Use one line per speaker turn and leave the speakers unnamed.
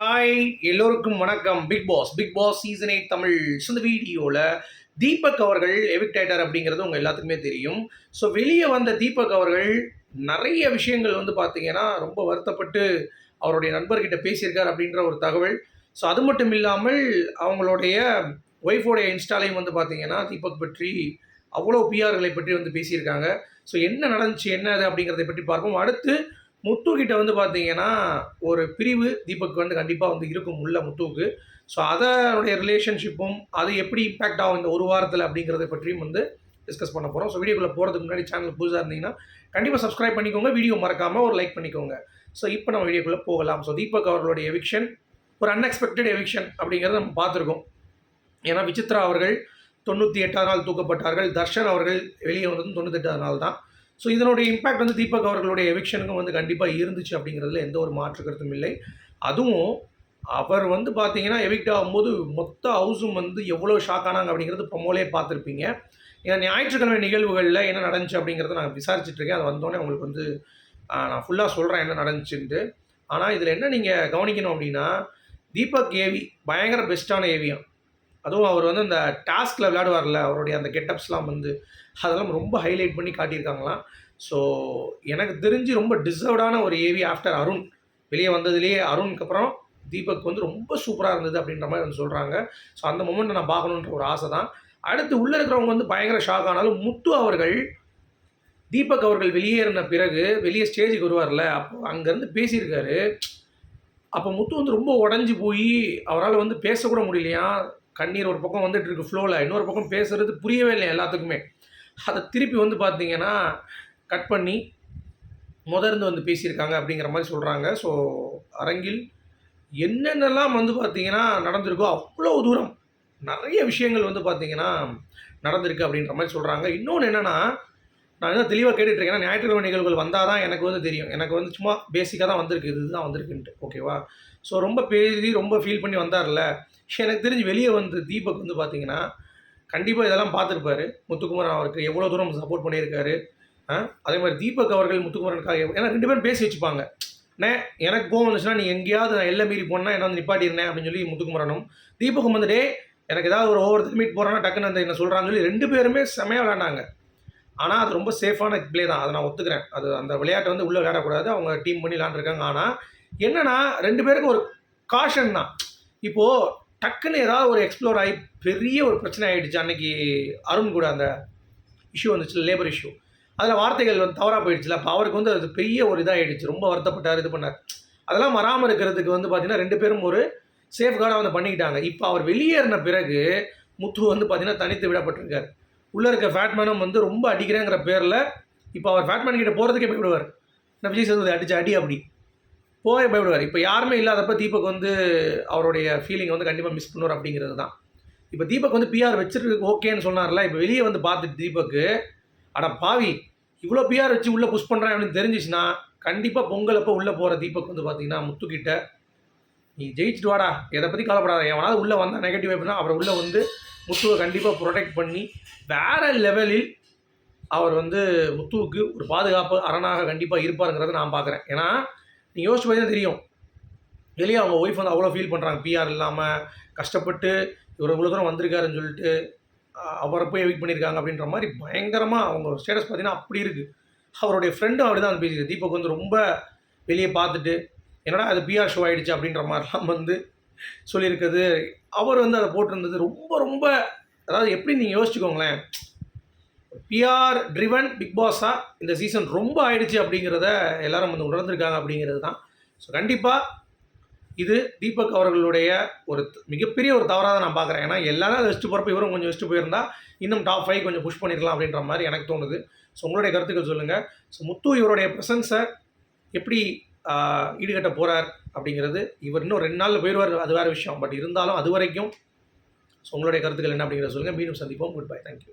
Hi எல்லோருக்கும் வணக்கம். Bigg Boss Bigg Boss season eight Tamil so இந்த வீடியோவில் தீபக் அவர்கள் எவிக்டேட்டர் அப்படிங்கிறது உங்கள் எல்லாத்துக்குமே தெரியும். ஸோ வெளியே வந்த தீபக் அவர்கள் நிறைய விஷயங்கள் வந்து பார்த்தீங்கன்னா ரொம்ப வருத்தப்பட்டு அவருடைய நண்பர்கிட்ட பேசியிருக்கார் அப்படின்ற ஒரு தகவல். ஸோ அது மட்டும் இல்லாமல் அவங்களுடைய ஒய்ஃபோடைய இன்ஸ்டாலையும் வந்து பார்த்தீங்கன்னா தீபக் பற்றி அவ்வளோ பிஆர்களை பற்றி வந்து பேசியிருக்காங்க. ஸோ என்ன நடந்துச்சு என்ன அது அப்படிங்கிறத பற்றி பார்ப்போம். அடுத்து முத்து கிட்ட வந்து பார்த்தீங்கன்னா ஒரு பிரிவு தீபக் வந்து கண்டிப்பாக வந்து இருக்கும் உள்ள முத்துவுக்கு. ஸோ அதனுடைய ரிலேஷன்ஷிப்பும் அது எப்படி இம்பேக்ட் ஆகும் இந்த ஒரு வாரத்தில் அப்படிங்கிறத பற்றியும் வந்து டிஸ்கஸ் பண்ண போகிறோம் ஸோ வீடியோக்குள்ளே போகிறதுக்கு முன்னாடி சேனல் புதுசாக இருந்தீங்கன்னா கண்டிப்பாக சப்ஸ்கிரைப் பண்ணிக்கோங்க. வீடியோ மறக்காமல் ஒரு லைக் பண்ணிக்கோங்க. ஸோ இப்போ நம்ம வீடியோக்குள்ளே போகலாம். ஸோ தீபக் அவர்களுடைய எவிக்ஷன் ஒரு அன்எக்ஸ்பெக்டட் எவிக்ஷன் அப்படிங்கிறத நம்ம பார்த்துருக்கோம். ஏன்னா விசித்ரா அவர்கள் தொண்ணூற்றி எட்டாவது நாள் தூக்கப்பட்டார்கள். தர்ஷன் அவர்கள் வெளியே வந்ததும் தொண்ணூத்தெட்டாவது நாள் தான். ஸோ இதனுடைய இம்பேக்ட் வந்து தீபக் அவர்களுடைய எவிக்ஷனுக்கும் வந்து கண்டிப்பாக இருந்துச்சு அப்படிங்கிறதுல எந்த ஒரு மாற்று கருத்தும் இல்லை. அதுவும் அவர் வந்து பார்த்தீங்கன்னா எவிக்ட் ஆகும்போது மொத்த ஹவுஸும் வந்து எவ்வளோ ஷாக் ஆனாங்க அப்படிங்கிறது ப்ரொமோலே பார்த்துருப்பீங்க. ஏன்னா ஞாயிற்றுக்கிழமை நிகழ்வுகளில் என்ன நடந்துச்சு அப்படிங்கிறத நான் விசாரிச்சுட்ருக்கேன் அது வந்தோடனே உங்களுக்கு வந்து நான் ஃபுல்லாக சொல்கிறேன் என்ன நடந்துச்சுன்ட்டு. ஆனால் இதில் என்ன நீங்கள் கவனிக்கணும் அப்படின்னா தீபக் ஏவி பயங்கர பெஸ்ட்டான ஏவியான் அதுவும் அவர் வந்து அந்த டாஸ்கில் விளையாடுவார்ல அவருடைய அந்த கெட்டப்ஸ்லாம் வந்து அதெல்லாம் ரொம்ப ஹைலைட் பண்ணி காட்டியிருக்காங்களாம். ஸோ எனக்கு தெரிஞ்சு ரொம்ப டிசர்வ்டான ஒரு ஏவி ஆஃப்டர் அருண். வெளியே வந்ததுலேயே அருணுக்கு அப்புறம் தீபக் வந்து ரொம்ப சூப்பராக இருந்தது அப்படின்ற மாதிரி வந்து சொல்கிறாங்க ஸோ அந்த மூமெண்ட்டை நான் பார்க்கணுன்ற ஒரு ஆசை தான் அடுத்து உள்ளே இருக்கிறவங்க வந்து பயங்கர ஷாக் ஆனாலும் முத்து அவர்கள் தீபக் அவர்கள் வெளியேறின பிறகு வெளியே ஸ்டேஜுக்கு வருவார்ல அப்போ அங்கேருந்து பேசியிருக்காரு. அப்போ முத்து வந்து ரொம்ப உடஞ்சி போய் அவரால் வந்து பேசக்கூட முடியலையா? கண்ணீர் ஒரு பக்கம் வந்துட்டு இருக்கு ஃப்ளோவில் இன்னொரு பக்கம் பேசுறது புரியவே இல்லை எல்லாத்துக்குமே. அதை திருப்பி வந்து பார்த்தீங்கன்னா கட் பண்ணி முதர்ந்து வந்து பேசியிருக்காங்க அப்படிங்கிற மாதிரி சொல்கிறாங்க ஸோ அரங்கில் என்னென்னலாம் வந்து பார்த்தீங்கன்னா நடந்திருக்கோ அவ்வளோ தூரம் நிறைய விஷயங்கள் வந்து பார்த்தீங்கன்னா நடந்திருக்கு அப்படின்ற மாதிரி சொல்கிறாங்க இன்னொன்று என்னென்னா நான் என்ன தெளிவாக கேட்டுட்ருக்கேன் ஏன்னா ஞாயிற்றுக்கிழமை நிகழ்வுகள் வந்தால் தான் எனக்கு வந்து தெரியும். எனக்கு வந்து சும்மா பேசிக்காக தான் வந்திருக்கு. இதுதான் வந்திருக்குன்ட்டு. ஓகேவா ஸோ ரொம்ப பேசி ரொம்ப ஃபீல் பண்ணி வந்தார்ல எனக்கு தெரிஞ்சு வெளியே வந்து தீபக் வந்து பார்த்தீங்கன்னா கண்டிப்பாக இதெல்லாம் பார்த்துருப்பாரு முத்துக்குமரன் அவருக்கு எவ்வளோ தூரம் சப்போர்ட் பண்ணியிருக்காரு. அதே மாதிரி தீபக் அவர்கள் முத்துக்குமரனுக்காக ஏன்னா ரெண்டு பேரும் பேசி வச்சுப்பாங்க. அண்ணே எனக்கு கோவம் வந்துச்சுன்னா நீ எங்கேயாவது நான் எல்லை மீறி போனால் என்ன வந்து நிப்பாட்டிருந்தேன் அப்படின்னு சொல்லி முத்துக்குமரனும் தீபக்கும் வந்துட்டு எனக்கு ஏதாவது ஒரு ஓவர் மீட் போகிறேன்னா டக்குன்னு அந்த என்ன சொல்கிறான்னு சொல்லி ரெண்டு பேருமே செமையாக விளாண்டாங்க ஆனால் அது ரொம்ப சேஃபான பிளே தான். அதை நான் ஒத்துக்கிறேன். அது அந்த விளையாட்டை வந்து உள்ளே விளையாடக்கூடாது. அவங்க டீம் பண்ணி விளாண்டுருக்காங்க ஆனால் என்னென்னா ரெண்டு பேருக்கும் ஒரு காஷன் தான். இப்போது டக்குன்னு ஏதாவது ஒரு எக்ஸ்ப்ளோர் ஆகி பெரிய ஒரு பிரச்சனை ஆகிடுச்சு அன்னைக்கு அருண் கூட அந்த இஷ்யூ வந்துச்சு லேபர் இஷ்யூ அதில் வார்த்தைகள் வந்து தவறாக போயிடுச்சுல. அப்போ அவருக்கு வந்து அது பெரிய ஒரு இதாகிடுச்சு ரொம்ப வருத்தப்பட்டார் இது பண்ணார். அதெல்லாம் வராமல் இருக்கிறதுக்கு வந்து பார்த்தீங்கன்னா ரெண்டு பேரும் ஒரு சேஃப்கார்டாக வந்து பண்ணிக்கிட்டாங்க. இப்போ அவர் வெளியேறின பிறகு முத்து வந்து பார்த்தீங்கன்னா தனித்து விடப்பட்டிருக்கார். உள்ளே இருக்க ஃபேட்மேனும் வந்து ரொம்ப அடிக்கிறேங்கிற பேரில் இப்போ அவர் ஃபேட்மேன் கிட்ட போகிறதுக்கே பயப்படுவார். நான் விஜய் சேதுபதி அடிச்சு அடி அப்படி. போய் பயப்படுவார். இப்போ யாருமே இல்லாதப்ப தீபக் வந்து அவருடைய ஃபீலிங் வந்து கண்டிப்பாக மிஸ் பண்ணுவார் அப்படிங்கிறது தான். இப்போ தீபக் வந்து பிஆர் வச்சுருக்கு ஓகேன்னு சொன்னார்ல இப்போ வெளியே வந்து பார்த்துட்டு தீபக்கு அட பாவி இவ்வளோ பிஆர் வச்சு உள்ளே புஷ் பண்ணுறேன் அப்படின்னு தெரிஞ்சிச்சுன்னா கண்டிப்பாக பொங்கல் அப்போ உள்ளே போகிற தீபக் வந்து பார்த்தீங்கன்னா முத்துக்கிட்ட நீ ஜெயிச்சுட்டு வாடா எதை பற்றி கவலைப்படாத எவனாவது உள்ளே வந்தால் நெகட்டிவ் அப்படின்னா அவரை உள்ளே வந்து முத்துவை கண்டிப்பாக ப்ரொடெக்ட் பண்ணி வேறு லெவலில் அவர் வந்து முத்துவுக்கு ஒரு பாதுகாப்பு அரணாக கண்டிப்பாக இருப்பாருங்கிறத நான் பார்க்குறேன் ஏன்னா நீ யோசிச்சு பார்த்தா தெரியும். வெளியே அவங்க ஒய்ஃப் வந்து அவ்வளோ ஃபீல் பண்ணுறாங்க பிஆர் இல்லாமல் கஷ்டப்பட்டு இவர் இவ்வளோ தூரம் வந்திருக்காருன்னு சொல்லிட்டு அவரை போய் வெயிட் பண்ணியிருக்காங்க அப்படின்ற மாதிரி பயங்கரமாக அவங்க ஸ்டேட்டஸ் பார்த்தீங்கன்னா அப்படி இருக்குது அவருடைய ஃப்ரெண்டும் அப்படி தான் பேசியிருக்கு தீபக் வந்து ரொம்ப வெளியே பார்த்துட்டு என்னடா அது பிஆர் ஷோ ஆகிடுச்சு அப்படின்ற மாதிரிலாம் வந்து சொல்லியிருக்கிறது. அவர் வந்து அதை போட்டிருந்தது ரொம்ப ரொம்ப அதாவது எப்படி நீங்கள் யோசிச்சுக்கோங்களேன். பிஆர் ட்ரிவன் பிக் பாஸாக இந்த சீசன் ரொம்ப ஆயிடுச்சு அப்படிங்கிறத எல்லாரும் வந்து உணர்ந்திருக்காங்க அப்படிங்கிறது தான். ஸோ கண்டிப்பாக இது தீபக் அவர்களுடைய ஒரு மிகப்பெரிய ஒரு தவறாக தான் நான் பார்க்குறேன். ஏன்னா எல்லாரும் அதை வச்சுட்டு போகிறப்ப இவரும் கொஞ்சம் வச்சுட்டு போயிருந்தா இன்னும் டாப் ஃபைவ் கொஞ்சம் புஷ் பண்ணிருக்கலாம் அப்படின்ற மாதிரி எனக்கு தோணுது. ஸோ உங்களுடைய கருத்துக்கள் சொல்லுங்கள் ஸோ முத்து இவருடைய ப்ரெசன்ஸை எப்படி ஈடுகட்ட போகிறார் அப்படிங்கிறது. இவர் இன்னும் ரெண்டு நாளில் போயிடுவார் அது வேறு விஷயம். பட் இருந்தாலும் அது வரைக்கும் ஸோ உங்களுடைய கருத்துக்கள் என்ன அப்படிங்கிறத சொல்லுங்கள் மீண்டும் சந்திப்போம். Good bye thank you